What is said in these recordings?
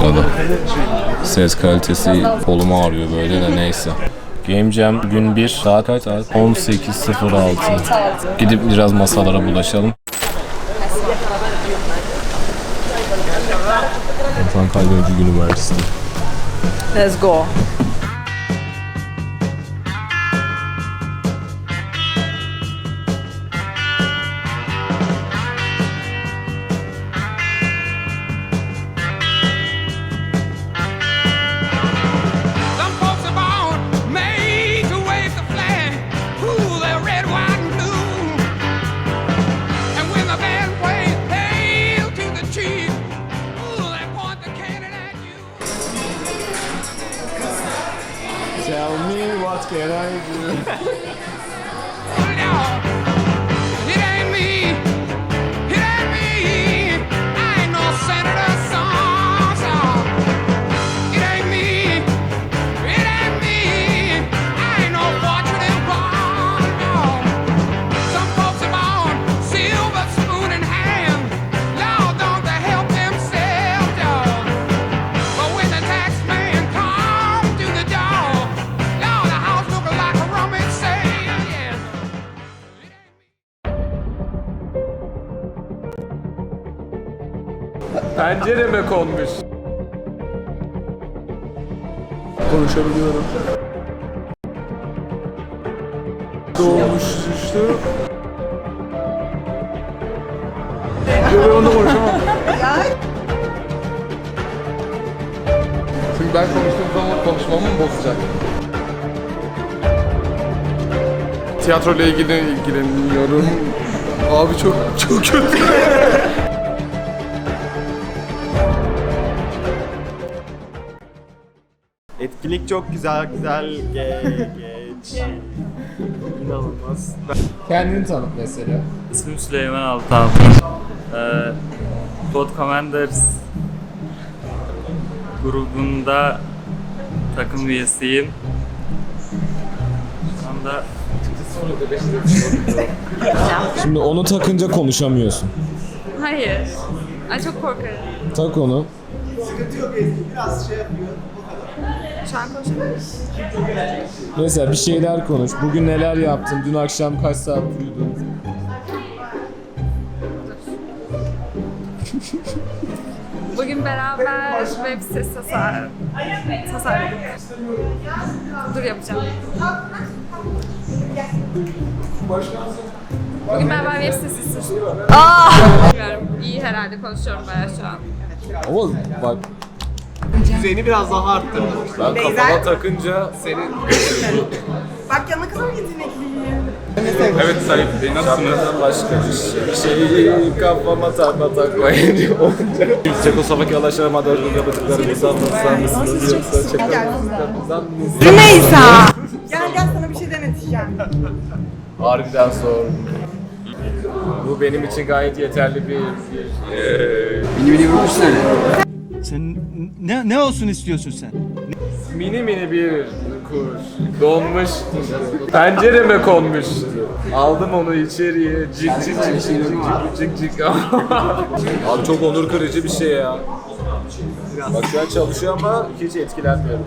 başladı. Ses kalitesi kolumu ağrıyor böyle de neyse. Game Jam gün 1 saat kaç saat? 18.06 Gidip biraz masalara bulaşalım. Orhan Kalbeci Üniversitesi. Let's go. What can I do? Pencereme konmuş. Konuşabiliyorum. Doğmuş işte. Telefonda konuşamam. Çünkü ben konuştuğum zaman konuşmamı mı bozacak? Tiyatro ile ilgili ilgileniyorum. Abi çok çok kötü. Etkinlik çok güzel güzel ge- geç. İnanılmaz. Kendini tanıt mesela. İsmim Süleyman Altan. Ee, Code Commanders grubunda takım üyesiyim. Şu anda Şimdi onu takınca konuşamıyorsun. Hayır. Ay çok korkarım. Tak onu. Şu an. Mesela bir şeyler konuş. Bugün neler yaptın? Dün akşam kaç saat uyudun? Bugün beraber web sitesi tasar tasarladık. Dur yapacağım. Bugün beraber web sitesi Aa! Bilmiyorum. İyi herhalde konuşuyorum bayağı şu an. Ama bak Düzeyini biraz daha arttırdım. ben kafama takınca senin Bak yanına kadar yetenekliyim. Evet Sayın Bey nasılsınız? başka bir şey, şey kafama takma takmayın diyor. Çekoslovakyalılara madalya yapacaklarımızdan mısınız yoksa Çekoslovakya'dan mısınız? Rümeysa. Gel gel sana bir şey deneteceğim. Harbiden zor. Bu benim için gayet yeterli bir, bir sen ne, ne olsun istiyorsun sen? Mini mini bir kuş donmuş pencereme konmuş. Aldım onu içeriye cik cik cik cik cik cik cik. Abi çok onur kırıcı bir şey ya. Bak şu an çalışıyor ama hiç etkilenmiyorum.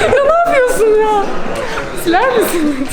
ne yapıyorsun ya? Siler misin?